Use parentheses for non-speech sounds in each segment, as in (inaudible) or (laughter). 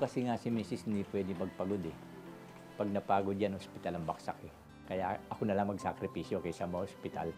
Kasi nga si Mrs. hindi pwede magpagod eh. Pag napagod yan, ospital ang baksak eh. Kaya ako na lang magsakripisyo kaysa ma-hospital.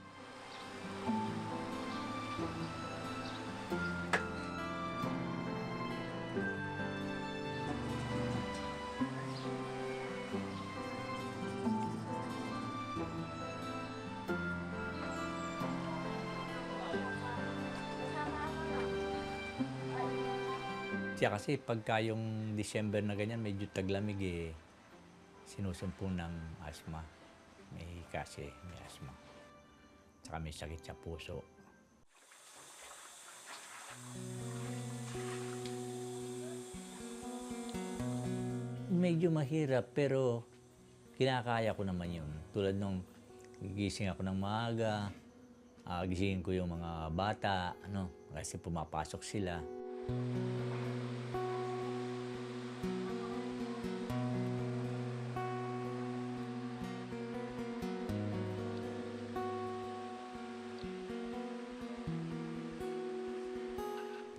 Siya kasi pagka yung December na ganyan, medyo taglamig eh, sinusumpong ng asma. May kasi, may asma. Tsaka may sakit sa puso. Medyo mahirap pero kinakaya ko naman yun. Tulad nung gigising ako ng maaga, ah, gisingin ko yung mga bata, ano, kasi pumapasok sila.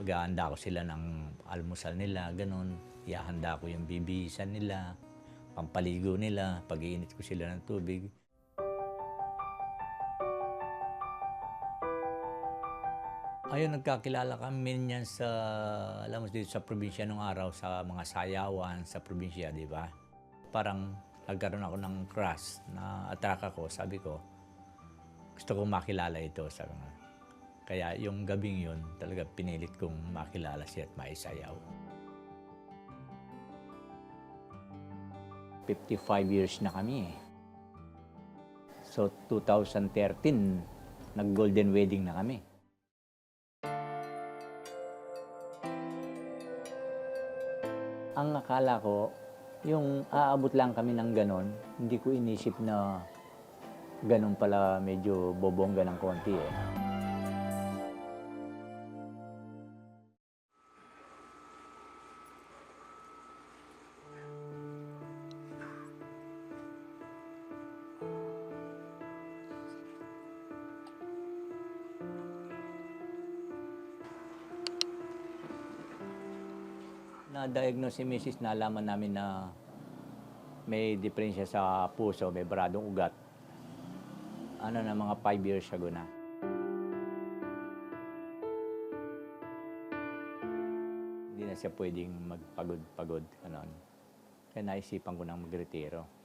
Paghahanda ko sila ng almusal nila, ganun. Ihahanda ko yung bibihisan nila, pampaligo nila, pag-iinit ko sila ng tubig. Ayun, nagkakilala kami niyan sa, alam mo, dito sa probinsya nung araw, sa mga sayawan sa probinsya, di ba? Parang nagkaroon ako ng crush na attract ako, sabi ko, gusto kong makilala ito, sabi nga. Kaya yung gabing yun, talaga pinilit kong makilala siya at maisayaw. 55 years na kami eh. So 2013, nag-golden wedding na kami. Ang akala ko, yung aabot lang kami ng ganon, hindi ko inisip na ganon pala medyo bobongga ng konti eh. Na-diagnose si Mrs. Nalaman namin na may diferensya sa puso, may baradong ugat. Ano na, mga 5 years ago na. Hindi na siya pwedeng magpagod-pagod. Ano. Kaya naisipan ko nang magretiro.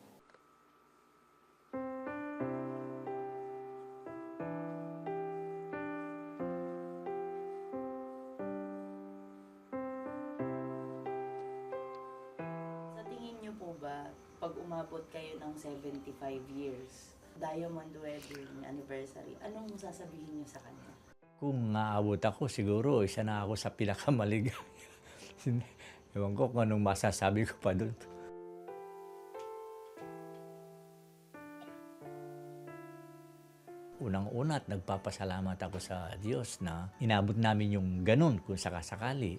Ba, pag umabot kayo ng 75 years, Diamond Wedding Anniversary, anong sasabihin niyo sa kanya? Kung naabot ako, siguro isa na ako sa pinakamaligaya. (laughs) Ewan ko kung anong masasabi ko pa doon. Unang-una at nagpapasalamat ako sa Diyos na inabot namin yung ganun kung sakasakali.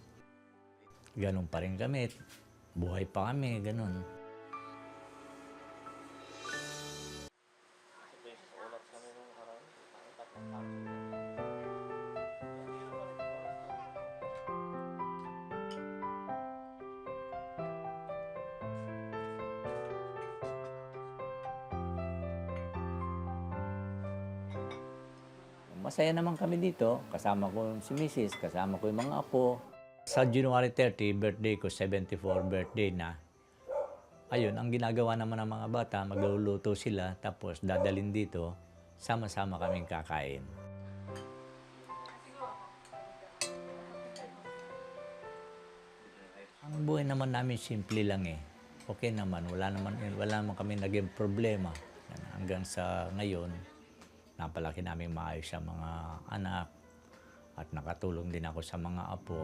Ganun pa rin kami. Buhay pa kami, ganun. Masaya naman kami dito. Kasama ko si Mrs., kasama ko yung mga apo. Sa January 30, birthday ko, 74 birthday na. Ayun, ang ginagawa naman ng mga bata, magluluto sila, tapos dadalin dito, sama-sama kaming kakain. Ang buhay naman namin simple lang eh. Okay naman, wala naman, wala naman kami naging problema. Hanggang sa ngayon, napalaki namin maayos sa mga anak at nakatulong din ako sa mga apo.